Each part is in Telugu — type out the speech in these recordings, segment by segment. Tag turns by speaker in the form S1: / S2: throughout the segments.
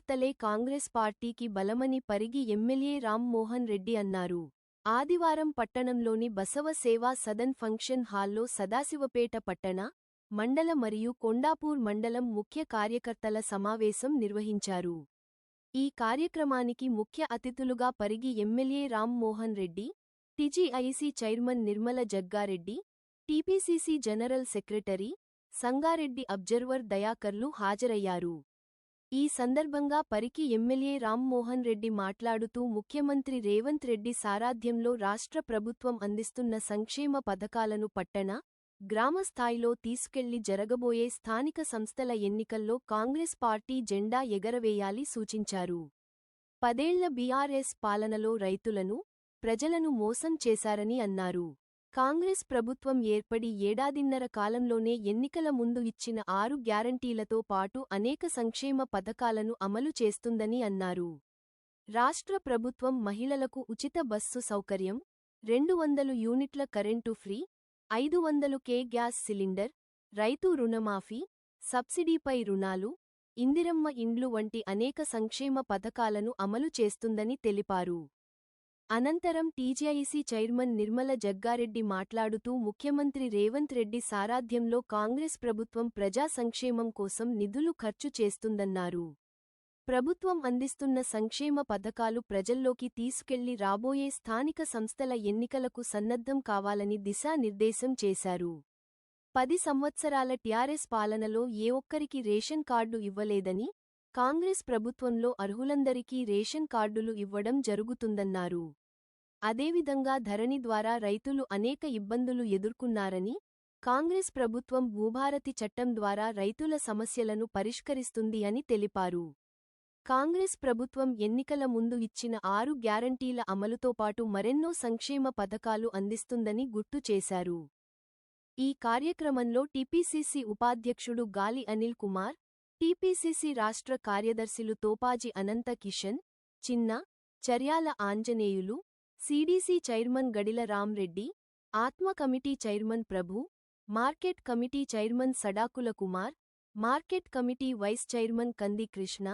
S1: కార్యకర్తలే కాంగ్రెస్ పార్టీకి బలమని పరిగి ఎమ్మెల్యే రామ్మోహన్ రెడ్డి అన్నారు. ఆదివారం పట్టణంలోని బసవ సేవా సదన్ ఫంక్షన్ హాల్లో సదాశివపేట పట్టణ మండల మరియు కొండాపూర్ మండలం ముఖ్య కార్యకర్తల సమావేశం నిర్వహించారు. ఈ కార్యక్రమానికి ముఖ్య అతిథులుగా Parigi MLA Rammohan Reddy TGIC chairman Nirmala Jagga Reddy TPCC general secretary Sangareddy observer దయాకర్లు హాజరయ్యారు. ఈ సందర్భంగా పరికి ఎమ్మెల్యే రామ్మోహన్ రెడ్డి మాట్లాడుతూ ముఖ్యమంత్రి రేవంత్ రెడ్డి సారాధ్యంలో రాష్ట్ర ప్రభుత్వం అందిస్తున్న సంక్షేమ పథకాలను పట్టణ గ్రామ స్థాయిలో తీసుకెళ్ళి జరగబోయే స్థానిక సంస్థల ఎన్నికల్లో కాంగ్రెస్ పార్టీ జెండా ఎగరవేయాలి సూచించారు. పదేళ్ళ బీఆర్ఎస్ పాలనలో రైతులను ప్రజలను మోసం చేశారని అన్నారు. కాంగ్రెస్ ప్రభుత్వం ఏర్పడి ఏడాదిన్నర కాలంలోనే ఎన్నికల ముందు ఇచ్చిన ఆరు గ్యారంటీలతో పాటు అనేక సంక్షేమ పథకాలను అమలు చేస్తుందని అన్నారు. రాష్ట్ర ప్రభుత్వం మహిళలకు ఉచిత బస్సు సౌకర్యం రెండు వందలు యూనిట్ల కరెంటు ఫ్రీ ఐదు వందలు కే గ్యాస్ సిలిండర్ రైతు రుణమాఫీ సబ్సిడీపై రుణాలు ఇందిరమ్మ ఇండ్లు వంటి అనేక సంక్షేమ పథకాలను అమలు చేస్తుందని తెలిపారు. అనంతరం టీజీఐసీ చైర్మన్ నిర్మల జగ్గారెడ్డి మాట్లాడుతూ ముఖ్యమంత్రి రేవంత్ రెడ్డి సారాధ్యంలో కాంగ్రెస్ ప్రభుత్వం ప్రజా సంక్షేమం కోసం నిధులు ఖర్చు చేస్తుందన్నారు. ప్రభుత్వం అందిస్తున్న సంక్షేమ పథకాలు ప్రజల్లోకి తీసుకెళ్ళి రాబోయే స్థానిక సంస్థల ఎన్నికలకు సన్నద్ధం కావాలని దిశానిర్దేశం చేశారు. పది సంవత్సరాల టిఆర్ఎస్ పాలనలో ఏ ఒక్కరికి రేషన్ కార్డు ఇవ్వలేదని కాంగ్రెస్ ప్రభుత్వంలో అర్హులందరికీ రేషన్ కార్డులు ఇవ్వడం జరుగుతుందన్నారు. అదేవిధంగా ధరణి ద్వారా రైతులు అనేక ఇబ్బందులు ఎదుర్కొన్నారని కాంగ్రెస్ ప్రభుత్వం భూభారతి చట్టం ద్వారా రైతుల సమస్యలను పరిష్కరిస్తుంది అని తెలిపారు. కాంగ్రెస్ ప్రభుత్వం ఎన్నికల ముందు ఇచ్చిన ఆరు గ్యారంటీల అమలుతో పాటు మరెన్నో సంక్షేమ పథకాలు అందిస్తుందని గుర్తు చేశారు. ఈ కార్యక్రమంలో టీపీసీసీ ఉపాధ్యక్షుడు గాలి అనిల్ కుమార్ టీపీసీసీ రాష్ట్ర కార్యదర్శులు తోపాజి అనంత కిషన్ చిన్న చర్యాల ఆంజనేయులు సీడీసీ చైర్మన్ గడిల రామ్రెడ్డి ఆత్మ committee chairman Prabhu market committee chairman Sadakula Kumar market committee vice chairman Kandi Krishna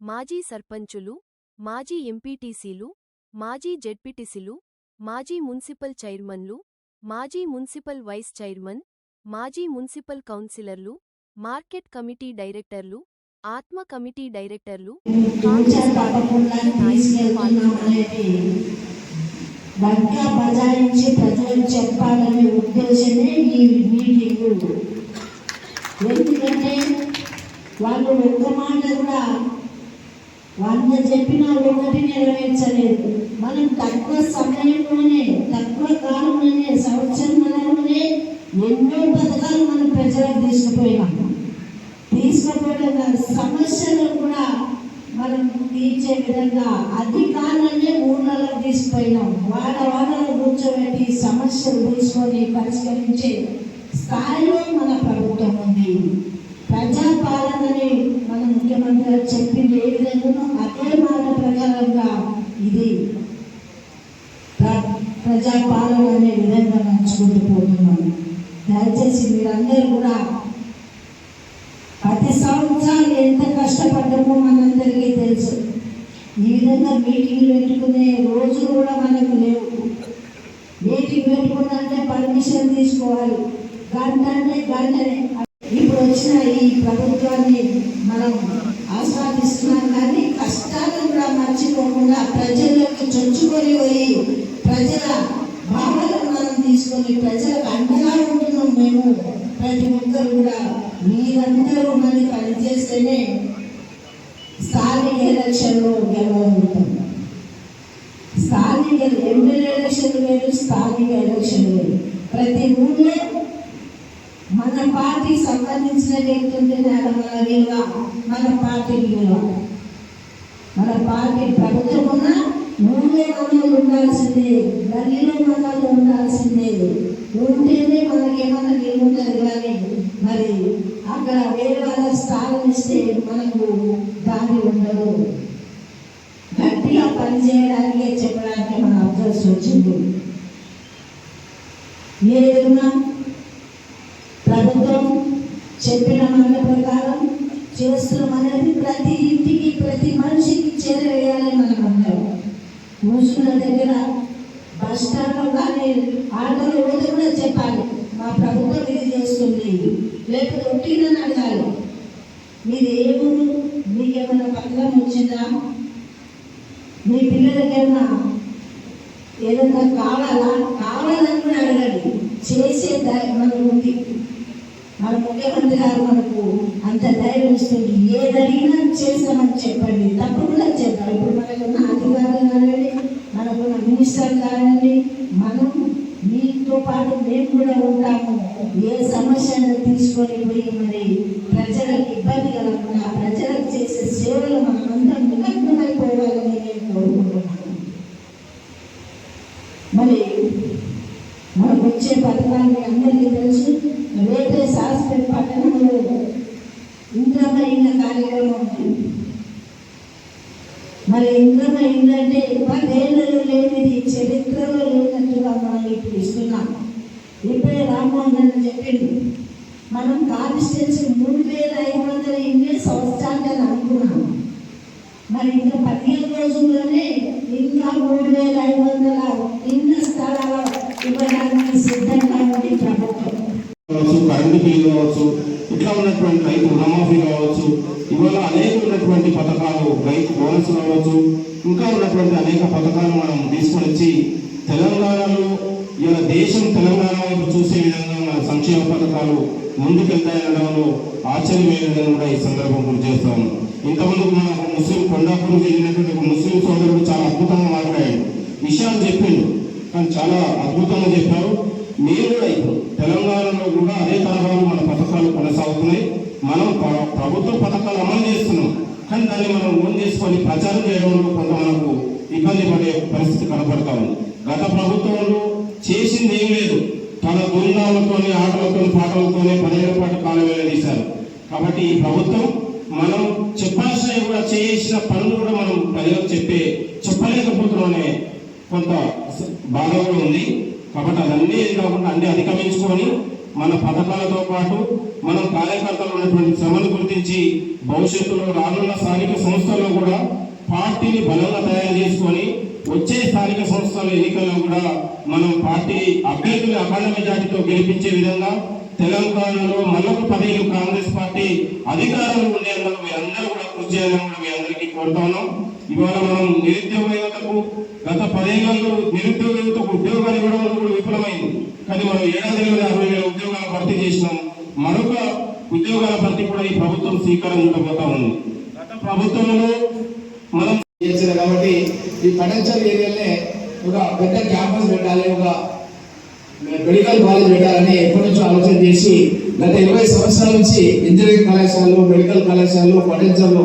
S1: మాజీ సర్పంచులు మాజీ ఎంపీటీసీలు మాజీ జెడ్పీటీసీలు మాజీ మున్సిపల్ చైర్మన్లు మాజీ మున్సిపల్ వైస్ చైర్మన్ మాజీ మున్సిపల్ కౌన్సిలర్లు మార్కెట్ కమిటీ డైరెక్టర్లు ఆత్మ కమిటీ డైరెక్టర్లు కాంగ్రెస్ పార్టీ నాయకులు పాల్గొన్నారు
S2: డంకా బజాయించి ప్రజలకు చెప్పాలనే ఉద్దేశమే ఈ మీటింగ్. ఎందుకంటే వాళ్ళు ఒక్క మాట కూడా వంద చెప్పినా ఒకటి నెరవేర్చలేదు. మనం తక్కువ సమయంలోనే తక్కువ కాలంలోనే సంవత్సరంలోనే ఎన్నో పథకాలు మనం ప్రజలకు తీసుకుపోయినాము తీసుకుపోయిన సమస్యలు కూడా మనం తీర్చే విధంగా అధికారులనే ఊళ్ళలో తీసుకుపోయినాం. వాన వానలు కూర్చోబెట్టి సమస్యలు తీసుకొని పరిష్కరించే స్థాయిలో మన ప్రభుత్వం ఉంది. ప్రజాపాలనని మన ముఖ్యమంత్రి గారు చెప్పింది ఏ విధంగా అదే మాట ప్రకారంగా ఇది. ప్ర- ప్రజాపాలన అనే విధంగా నడుచుకుంటూ పోతున్నాం. దయచేసి మీరందరూ కూడా ప్రతి సంవత్సరాలు ఎంత కష్టపడ్డామో మనందరికీ తెలుసు. ఈ విధంగా మీటింగ్లు పెట్టుకునే రోజులు కూడా మనకు లేవు. మీటింగ్ పెట్టుకున్నంటే పర్మిషన్ తీసుకోవాలి. గంట అంటే గంటనే. ఇప్పుడు వచ్చిన ఈ ప్రభుత్వాన్ని మనం ఆస్వాదిస్తున్నాం కానీ కష్టాలు కూడా మర్చిపోకుండా ప్రజల్లోకి చొచ్చుకొని పోయి ప్రజల భావాలను మనం తీసుకొని ప్రజలకు అండగా ఉంటున్నాం మేము. ప్రతి ఒక్కరు కూడా మీరందరూ మళ్ళీ పనిచేస్తేనే ఎలక్షన్లో ఉంటుంది. స్థానిక ఎమ్మెల్యే ఎలక్షన్ వేరు స్థానిక ఎలక్షన్ వేరు. ప్రతి ఊళ్ళో మన పార్టీ సంబంధించిన వ్యక్తి ఉంటేనే మన విలువ మన పార్టీ విలువ. మన పార్టీ ప్రభుత్వం ఉన్నా ఊళ్ళో మనలు ఉండాల్సిందే గల్లీలో మనలు ఉండాల్సిందే. ఉంటేనే మనకేమన్నా విలువ ఉంటుంది కానీ మరి అక్కడ వేరే వాళ్ళ స్థానం ఇస్తే మనకు చేయడానికి చెప్పడానికి మన అవకాశం వచ్చింది ఏదైనా ప్రభుత్వం చెప్పిన మన ప్రకారం చేస్తున్నాం అనేది ప్రతి ఇంటికి ప్రతి మనిషికి చేరవేయాలని మనం అన్నాము మూసుకున్న దగ్గర బస్ స్టాండ్లో కానీ ఆటోలో పోతే కూడా చెప్పాలి. మా ప్రభుత్వం ఇది చేస్తుంది. లేకపోతే ఒట్టిగా మీ పిల్లలకైనా ఏదన్నా ఏదైనా కావాలా? కావాలని కూడా అడగండి. చేసే ధైర్యం మనకు ఉంది. మన ముఖ్యమంత్రి గారు మనకు అంత ధైర్యం ఇస్తుంది ఏదడిగినా చేస్తామని చెప్పండి. తప్పకుండా చేద్దాం. ఇప్పుడు మనకున్న అధికారులు కానివ్వండి మనకున్న మినిస్టర్ కానివ్వండి మనం మీతో పాటు మేము కూడా ఉంటాము. ఏ సమస్యను తీసుకొని పోయి మరి ప్రజలకు ఇబ్బంది కలగకుండా ప్రజలకు చేసే సేవలు మనమందరం నిమగ్నమైపోవాలని నేను కోరుకుంటున్నాను మరి మనకు వచ్చే పథకాలు అందరికీ తెలిసి రేపే శాస్త్ర పట్టణంలో ఇంద్రమైన కార్యక్రమం ఉంది. మరి ఇంద్రమైన అంటే పదేళ్ళలో లేనిది చరిత్రలో లేనట్టుగా మనం ఇప్పుడు ఇస్తున్నాం ఇప్పుడే రామ్మోహన్ గారు చెప్పింది మనం కాన్స్టిట్యూన్సీ మూడు వేల ఐదు వందల ఇన్ని సంవత్సరాలు అనుకున్నాం. మరి ఇంకా పదిహేను రోజుల్లోనే ఇంకా మూడు వేల ఐదు వందల ఇన్న స్థలాలు ఇవ్వడానికి సిద్ధంగా
S3: కావచ్చు కరెంటు బిల్లు కావచ్చు ఇట్లా ఉన్నటువంటి రైతు రుణమాఫీ కావచ్చు ఇవాళ అనేక ఉన్నటువంటి పథకాలు రైతు బోనస్ కావచ్చు ఇంకా ఉన్నటువంటి అనేక పథకాలు మనం తీసుకొని వచ్చి తెలంగాణలో ఇలా దేశం తెలంగాణ వైపు చూసే విధంగా మన సంక్షేమ పథకాలు ముందుకెళ్తాయనడంలో ఆశ్చర్యమైనదని కూడా ఈ సందర్భం గురి చేస్తాను ఇంతకుముందు మన ముస్లిం కొండాపూర్ వెళ్ళినటువంటి ఒక ముస్లిం సోదరుడు చాలా అద్భుతంగా మాట్లాడాడు. విషయాలు చెప్పిండు కానీ చాలా అద్భుతంగా చెప్పారు. నేను కూడా ఇప్పుడు తెలంగాణలో కూడా అదే తరహాలో మన పథకాలు కొనసాగుతున్నాయి. మనం ప్రభుత్వ పథకాలు అమలు చేస్తున్నాం. కానీ దాన్ని మనం ఓన్ చేసుకొని ప్రచారం చేయడంలో కొంత మనకు ఇబ్బంది పడే పరిస్థితి కనపడతా ఉంది. గత ప్రభుత్వంలో చేసింది ఏం లేదు. తన బృందాలతోని ఆటలతో పాటలతోనే పదిహేను పాటు కాలం వెళ్ళదీశారు కాబట్టి ఈ ప్రభుత్వం మనం చెప్పాల్సినవి కూడా చేసిన పనులు కూడా మనం ప్రజలకు చెప్పే చెప్పలేకపోతున్నామనే కొంత బాధ కూడా ఉంది. కాబట్టి అవన్నీ కాకుండా అన్ని అధిగమించుకొని మన పథకాలతో పాటు మనం కార్యకర్తలు ఉన్నటువంటి శ్రమను గుర్తించి భవిష్యత్తులో రానున్న స్థానిక సంస్థల్లో కూడా పార్టీని బలంగా తయారు చేసుకొని వచ్చే స్థానిక సంస్థల ఎన్నికల్లో కూడా మనం పార్టీ అభ్యర్థులు అఖండ మెజార్టీతో గెలిపించే విధంగా తెలంగాణలో మరొక పదేళ్ళు కాంగ్రెస్ పార్టీ అధికారంలో ఉండేందుకు మీరందరూ కూడా చేయాలని కూడా మీ అందరికీ కోరుతాను. ఇవాళ మనం నిరుద్యోగ యువతకు గత పదేళ్ళలో నిరుద్యోగ యువతకు ఉద్యోగాలు ఇవ్వడం కూడా విఫలమైంది. కానీ మనం ఏడాదిలో అరవై వేల ఉద్యోగాలు భర్తీ చేసినాం. మరొక ఉద్యోగాల భర్తీ కూడా ఈ ప్రభుత్వం స్వీకారం ఉండబోతా ఉంది. గత ప్రభుత్వంలో మనం
S4: చేశారు కాబట్టి ఈ ఫైనాన్షియల్ ఏరియాలోనే ఒక పెద్ద క్యాంపస్ పెట్టాలి ఒక మెడికల్ కాలేజ్ పెట్టాలని ఎప్పటి నుంచో ఆలోచన చేసి గత ఇరవై సంవత్సరాల నుంచి ఇంజనీరింగ్ కళాశాలలో మెడికల్ కళాశాలలో పొటెన్షియల్లో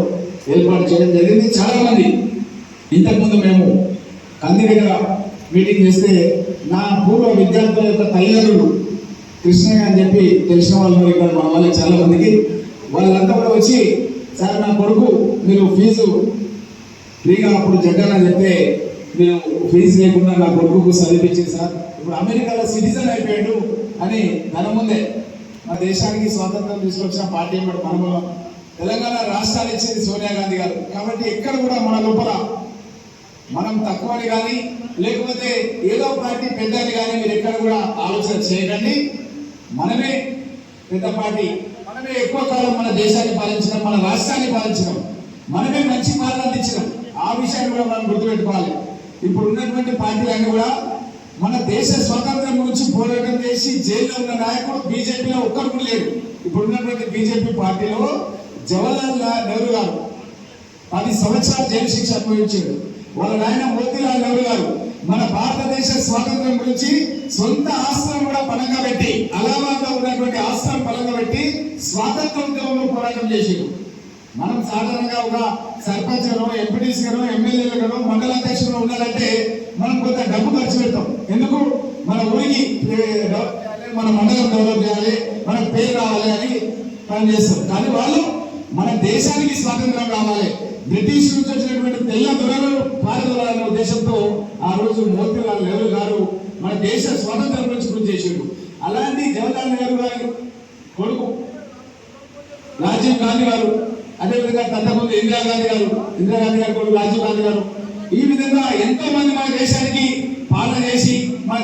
S4: ఏర్పాటు చేయడం జరిగింది. చాలామంది ఇంతకుముందు మేము కంది దగ్గర మీటింగ్ చేస్తే నా పూర్వ విద్యార్థుల యొక్క తల్లిదండ్రులు కృష్ణయ్య అని చెప్పి తెలిసిన వాళ్ళు ఇక్కడ మన వాళ్ళకి చాలా మందికి. వాళ్ళంతా కూడా వచ్చి సార్ నా కొడుకు మీరు ఫీజు ఫ్రీగా అప్పుడు జగన్ అని చెప్తే నేను ఫీజు లేకుండా నా కొడుకుకు చదివించింది సార్. ఇప్పుడు అమెరికాలో సిటిజన్ అయిపోయాడు అని ధన ముందే మా దేశానికి స్వాతంత్రం తీసుకొచ్చిన పార్టీ మన తెలంగాణ రాష్ట్రాలు ఇచ్చింది సోనియా గాంధీ గారు. కాబట్టి ఎక్కడ కూడా మన లోపల మనం తక్కువని కానీ లేకపోతే ఏదో పార్టీ పెద్దని కానీ మీరు ఎక్కడ కూడా ఆలోచన చేయకండి. మనమే పెద్ద పార్టీ. మనమే ఎక్కువ కాలం మన దేశాన్ని పాలించడం మన రాష్ట్రాన్ని పాలించడం. మనమే మంచి పాలన అందించడం ఆ విషయాన్ని కూడా మనం గుర్తుపెట్టుకోవాలి. ఇప్పుడు ఉన్నటువంటి పార్టీలన్నీ కూడా మన దేశ స్వాతంత్రం గురించి పోరాటం చేసి జైల్లో ఉన్న నాయకుడు బీజేపీలో ఒక్కరు లేరు ఇప్పుడు ఉన్నటువంటి బీజేపీ పార్టీలో జవహర్లాల్ నెహ్రూ గారు పది సంవత్సరాలు జైలు శిక్ష అనుభవించాడు వాళ్ళ నాయన మోతీలాల్ నెహ్రూ గారు మన భారతదేశ స్వాతంత్రం గురించి సొంత ఆస్తులను కూడా పరంగా పెట్టి అలహాబాద్లో ఉన్నటువంటి ఆస్తులను పరంగా పెట్టి స్వాతంత్ర ఉద్యమంలో పోరాటం చేశారు మనం సాధారణంగా ఒక సర్పంచ్ గారు ఎంపీటీసీ గారు ఎమ్మెల్యేలు గారు మండల అధ్యక్షులు ఉండాలంటే మనం కొంత డబ్బు ఖర్చు పెడతాం. ఎందుకు? మన ఊరికి డెవలప్ మన మండలం డెవలప్ చేయాలి మన పేరు రావాలి అని పనిచేస్తాం కానీ వాళ్ళు మన దేశానికి స్వాతంత్రం కావాలి. బ్రిటిష్ నుంచి వచ్చినటువంటి తెల్ల దొరలు పారదోలాలనే ఉద్దేశంతో ఆ రోజు మోతీలాల్ నెహ్రూ గారు మన దేశ స్వాతంత్రం నుంచి కృషి చేసిండు. అలాంటి జవహర్లాల్ నెహ్రూ గారు కొడుకు రాజీవ్ గాంధీ గారు అదేవిధంగా అంతకుముందు ఇందిరాగాంధీ గారు ఇందిరాగాంధీ గారు కొడుకు రాజీవ్ గాంధీ గారు. ఈ విధంగా ఎంతో మంది మన దేశానికి పాలన చేసి మన